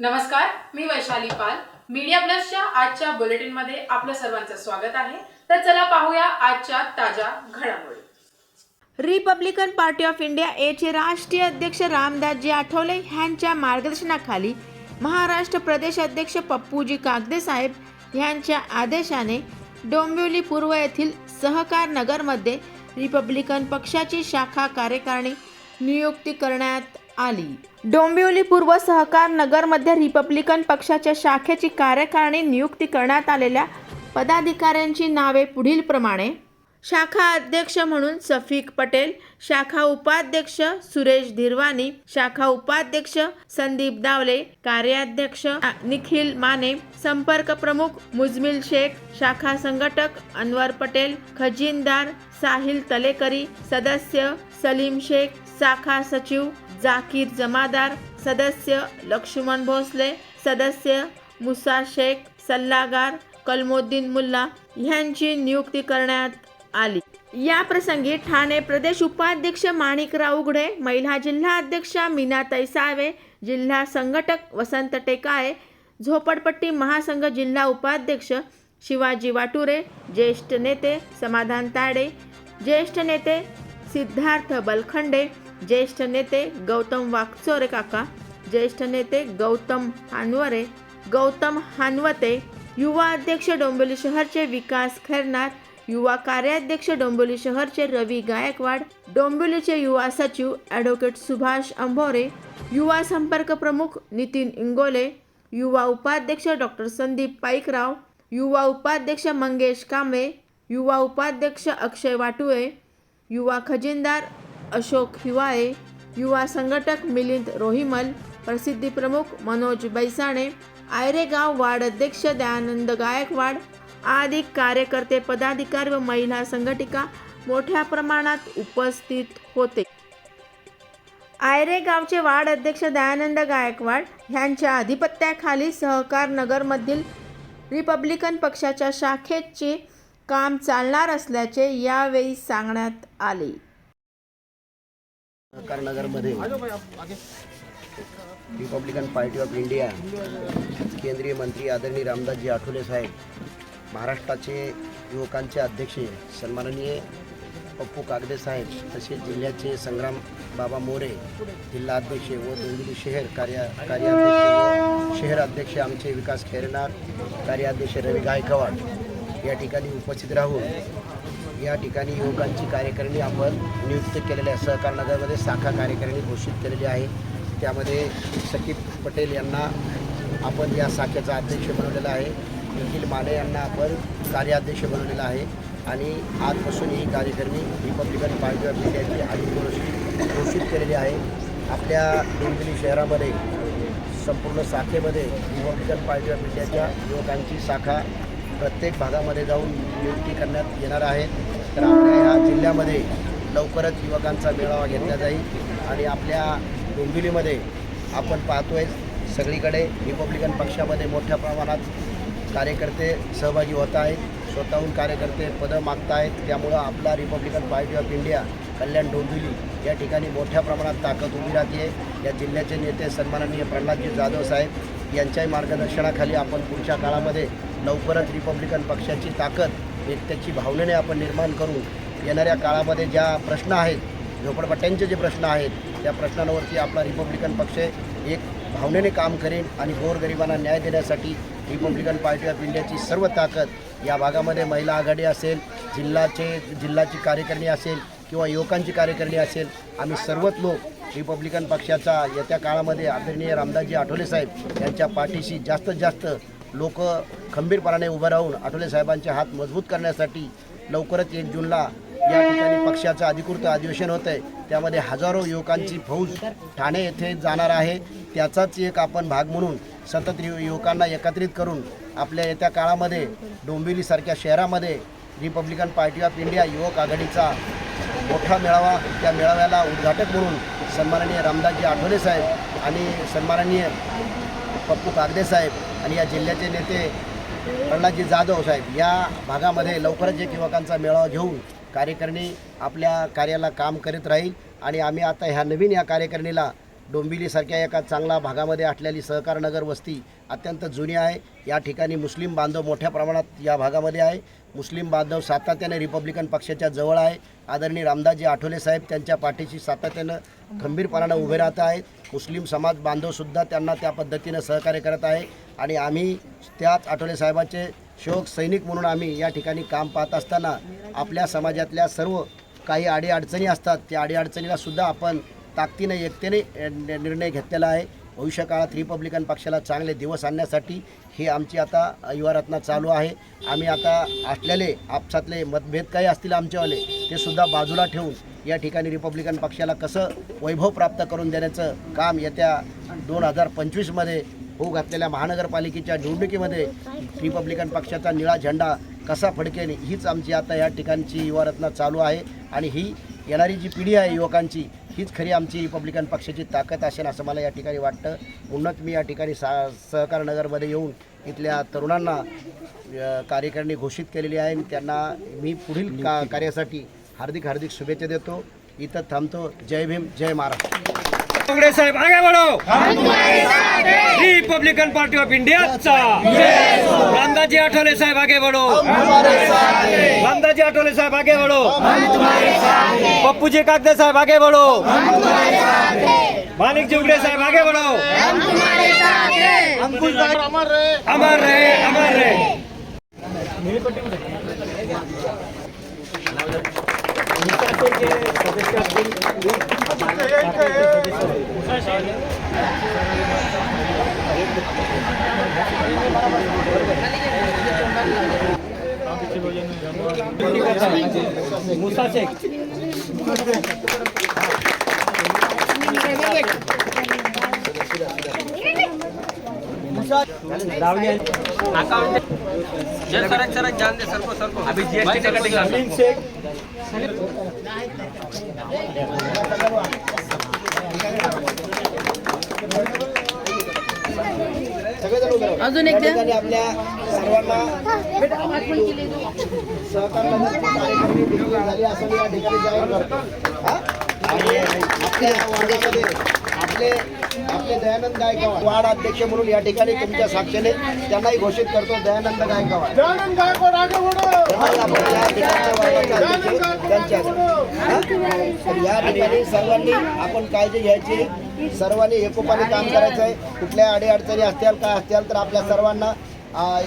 नमस्कार मी वैशाली पाल. मीडिया प्लसच्या आजच्या बुलेटिनमध्ये आपलं सर्वांचं स्वागत आहे. तर चला पाहूया आजच्या ताज्या घडामोडी. रिपब्लिकन पार्टी ऑफ इंडिया एचे राष्ट्रीय अध्यक्ष रामदासजी आठवले ह्यांच्या मार्गदर्शनाखाली महाराष्ट्र प्रदेश अध्यक्ष पप्पूजी कागदे साहेब ह्यांच्या आदेशाने डोंबिवली पूर्व येथील सहकार नगरमध्ये रिपब्लिकन पक्षाची शाखा कार्यकारिणी नियुक्ती करण्यात आली. डोंबिवली पूर्व सहकार नगरमध्ये रिपब्लिकन पक्षाच्या शाखेची कार्यकारिणी नियुक्ती करण्यात आलेल्या पदाधिकाऱ्यांची नावे पुढीलप्रमाणे शाखा अध्यक्ष म्हणून सफिक पटेल शाखा उपाध्यक्ष सुरेश धिरवानी शाखा उपाध्यक्ष संदीप दावले कार्याध्यक्ष निखिल माने संपर्क प्रमुख मुजमिल शेख शाखा संघटक अनवर पटेल खजिनदार साहिल तलेकरी सदस्य सलीम शेख शाखा सचिव जाकीर जमादार सदस्य लक्ष्मण भोसले सदस्य मुसा शेख सल्लागार कलमोद्दीन मुल्ला ह्यांची नियुक्ती करण्यात आली. या प्रसंगी ठाणे प्रदेश उपाध्यक्ष माणिकराव उघडे महिला जिल्हा अध्यक्षा मीनाताई तैसावे जिल्हा संघटक वसंत टेकाळे झोपडपट्टी महासंघ जिल्हा उपाध्यक्ष शिवाजी वाटुरे ज्येष्ठ नेते समाधान ताडे ज्येष्ठ नेते सिद्धार्थ बलखंडे ज्येष्ठ नेते गौतम वागचोरे काका ज्येष्ठ नेते गौतम हानवरे गौतम हानवते युवा अध्यक्ष डोंबिवली शहरचे विकास खैरनार युवा कार्याध्यक्ष डोंबिवली शहरचे रवी गायकवाड डोंबिवलीचे युवा सचिव ॲडव्होकेट सुभाष अंभोरे युवा संपर्क प्रमुख नितीन इंगोले युवा उपाध्यक्ष डॉक्टर संदीप पाईकराव युवा उपाध्यक्ष मंगेश कांबळे युवा उपाध्यक्ष अक्षय वाटुळे युवा खजिनदार अशोक हिवाळे युवा संघटक मिलिंद रोहिमल प्रसिद्धी प्रमुख मनोज बैसाणे आयरेगाव वार्ड अध्यक्ष दयानंद गायकवाड आदी कार्यकर्ते पदाधिकारी व महिला संघटिका मोठ्या प्रमाणात उपस्थित होते. आयरे गावचे वार्ड अध्यक्ष दयानंद गायकवाड यांच्या अधिपत्याखाली सहकार नगरमधील रिपब्लिकन पक्षाच्या शाखेचे काम चालणार असल्याचे यावेळी सांगण्यात आले. सहकारनगरमध्ये रिपब्लिकन पार्टी ऑफ इंडिया केंद्रीय मंत्री आदरणीय रामदासजी आठवले साहेब महाराष्ट्राचे युवकांचे अध्यक्ष सन्माननीय पप्पू कागदे साहेब तसेच जिल्ह्याचे संग्राम बाबा मोरे जिल्हा अध्यक्ष व डोंबिवली शहर कार्य कार्याध्यक्ष शहर अध्यक्ष आमचे विकास खैरनार कार्याध्यक्ष रवी गायकवाड या ठिकाणी उपस्थित राहून या ठिकाणी युवकांची कार्यकारिणी आपण नियुक्त केलेल्या सहकार नगरमध्ये शाखा कार्यकारिणी घोषित केलेली आहे. त्यामध्ये सकीब पटेल यांना आपण या शाखेचा अध्यक्ष बनवलेला आहे. निखिल माने यांना आपण कार्याध्यक्ष बनवलेला आहे. आणि आजपासून ही कार्यकारिणी रिपब्लिकन पार्टी ऑफ इंडियाची अधिकृत घोषित केलेली आहे. आपल्या डोंबिवली शहरामध्ये संपूर्ण शाखेमध्ये रिपब्लिकन पार्टी ऑफ इंडियाच्या युवकांची शाखा प्रत्येक भागामध्ये जाऊन नियुक्ती करण्यात येणार आहे. तर आपल्या या जिल्ह्यामध्ये लवकरच युवकांचा मेळावा घेतला जाईल आणि आपल्या डोंबिवलीमध्ये आपण पाहतोय सगळीकडे रिपब्लिकन पक्षामध्ये मोठ्या प्रमाणात कार्यकर्ते सहभागी होत आहेत. स्वतःहून कार्यकर्ते पदं मागत आहेत. त्यामुळं आपला Republican party of India Kalyan Dombivli या ठिकाणी मोठ्या प्रमाणात ताकद उभी राहते या जिल्ह्याचे नेते सन्माननीय प्रल्हादजी जाधव साहेब यांच्याही मार्गदर्शनाखाली आपण पुढच्या काळामध्ये लवकरच रिपब्लिकन पक्षाची ताकद एक त्याची भावनेने आपण निर्माण करून येणाऱ्या काळामध्ये ज्या प्रश्न आहेत झोपडपट्ट्यांचे जे प्रश्न आहेत त्या प्रश्नांवरती आपला रिपब्लिकन पक्ष एक भावनेने काम करेन आणि गोरगरिबांना न्याय देण्यासाठी रिपब्लिकन पार्टी ऑफ इंडियाची सर्व ताकद या भागामध्ये महिला आघाडी असेल जिल्ह्याचे जिल्ह्याची कार्यकारिणी असेल किंवा युवकांची कार्यकारिणी असेल आम्ही सर्वच लोक रिपब्लिकन पक्षाचा येत्या काळामध्ये आदरणीय रामदासजी आठवले साहेब यांच्या पाठीशी जास्तीत जास्त लोक खंबीरपणाने उभं राहून आठवले साहेबांचे हात मजबूत करण्यासाठी लवकरच एक जूनला या ठिकाणी पक्षाचं अधिकृत अधिवेशन होतं आहे त्यामध्ये हजारो युवकांची फौज ठाणे येथे जाणार आहे. त्याचाच एक आपण भाग म्हणून सतत यु- युवकांना एकत्रित करून आपल्या येत्या काळामध्ये डोंबिवलीसारख्या शहरामध्ये रिपब्लिकन पार्टी ऑफ इंडिया युवक आघाडीचा मोठा मेळावा त्या मेळाव्याला उद्घाटक म्हणून सन्माननीय रामदासजी आठवले साहेब आणि सन्माननीय पप्पू कागदे साहेब आणि या जिल्ह्याचे नेते प्रल्हादजी जाधव साहेब या भागामध्ये लवकरच एक युवकांचा मेळावा घेऊन कार्यकारिणी आपल्या कार्याला काम करीत राहील. आणि आम्ही आता ह्या नवीन या कार्यकारिणीला डोंबिवलीसारख्या एका चांगला भागामध्ये असलेली सहकार नगर वस्ती अत्यंत जुनी आहे. या ठिकाणी मुस्लिम बांधव मोठ्या प्रमाणात या भागामध्ये आहे. मुस्लिम बांधव सातत्याने रिपब्लिकन पक्षाच्या जवळ आहे. आदरणीय रामदासजी आठवले साहेब त्यांच्या पाठीशी सातत्यानं खंबीरपणानं उभे राहत आहेत. मुस्लिम समाज बांधवसुद्धा त्यांना त्या पद्धतीनं सहकार्य करत आहे. आणि आम्ही त्याच आठवले साहेबाचे शोक सैनिक म्हणून आम्ही या ठिकाणी काम पाहत असताना आपल्या समाजातल्या सर्व काही अडीअडचणी असतात. त्या अडीअडचणीला सुद्धा आपण ताकदीने एकतेने निर्णय घेतलेला आहे. भविष्यकाळात रिपब्लिकन पक्षाला चांगले दिवस आणण्यासाठी हे आमची आता युवारत्ना चालू आहे. आम्ही आता असलेले आपसातले मतभेद काही असतील आमच्यावाले ते सुद्धा बाजूला ठेवून या ठिकाणी रिपब्लिकन पक्षाला कसं वैभव प्राप्त करून देण्याचं काम येत्या दोन हजार पंचवीसमध्ये होऊ घातलेल्या महानगरपालिकेच्या निवडणुकीमध्ये रिपब्लिकन पक्षाचा निळा झेंडा कसा फडकेल हीच आमची आता या ठिकाणची युवारत्ना चालू आहे. आणि ही येणारी जी पिढी आहे युवकांची हीच खरी आमची रिपब्लिकन पक्षाची ताकद असेल असं मला या ठिकाणी वाटतं. म्हणूनच मी या ठिकाणी सा सहकार नगरमध्ये येऊन इथल्या तरुणांना कार्यकारिणी घोषित केलेली आहे आणि त्यांना मी पुढील का कार्यासाठी हार्दिक हार्दिक शुभेच्छा देतो. इथं थांबतो. जय भीम जय महाराष्ट्र. कांग्रेस साहेब आगे बढ़ो रिपब्लिकन पार्टी ऑफ इंडिया रामदासजी आठवले साहेब आगे बढ़ो रामदासजी आठवले साहेब आगे बढ़ो पप्पू जी कागदे साहेब आगे बढ़ो मानिक जी उगड़े साहेब आगे बढ़ो अमर रहे अमर रहे मुसा शेख सलीम शेख अजून एक आपल्या सर्वांना सहकार कार्यक्रम झाली असं या ठिकाणी जाहीर करतो? आणि आपल्या वार्डामध्ये आपले आपले दयानंद गायकवाड वार्ड अध्यक्ष म्हणून या ठिकाणी तुमच्या साक्षीने त्यांनाही घोषित करतो दयानंद गायकवाड. या ठिकाणी सर्वांनी आपण काळजी घ्यायची. सर्वांनी एकोपाने काम करायचं आहे. कुठल्या अडीअडचणी असतील काय असतील तर आपल्या सर्वांना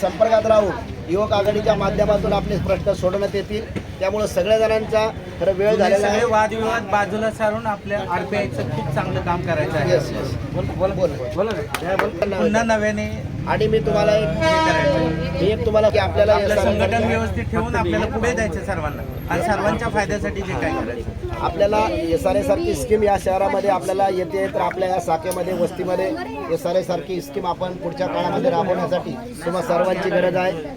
संपर्कात राहून युवक आघाडीच्या माध्यमातून आपले प्रश्न सोडवण्यात येतील. त्यामुळे सगळ्या जणांचा खरं वेळ झालेला आहे सगळे वादविवाद बाजूला सारून आपल्या आरपीआयचं खूप चांगलं काम करायचं आहे. Yes, yes. बोल बोल बोल. बोला. ना. पुन्हा नव्याने आणि मी तुम्हाला एक मी एक तुम्हाला की आपल्याला आपलं संघटन व्यवस्थित ठेवून आपल्याला पुढे जायचं सर्वांना. आणि सर्वांच्या फायद्यासाठी जे काय करायचं. आपल्याला एस आर सारखी स्कीम या शहरामध्ये आपल्याला येते तर आपल्या या शाखेमध्ये वस्तीमध्ये एस आर सारखी स्कीम आपण पुढच्या काळामध्ये राबवण्यासाठी तुम्हाला सर्वांची गरज आहे.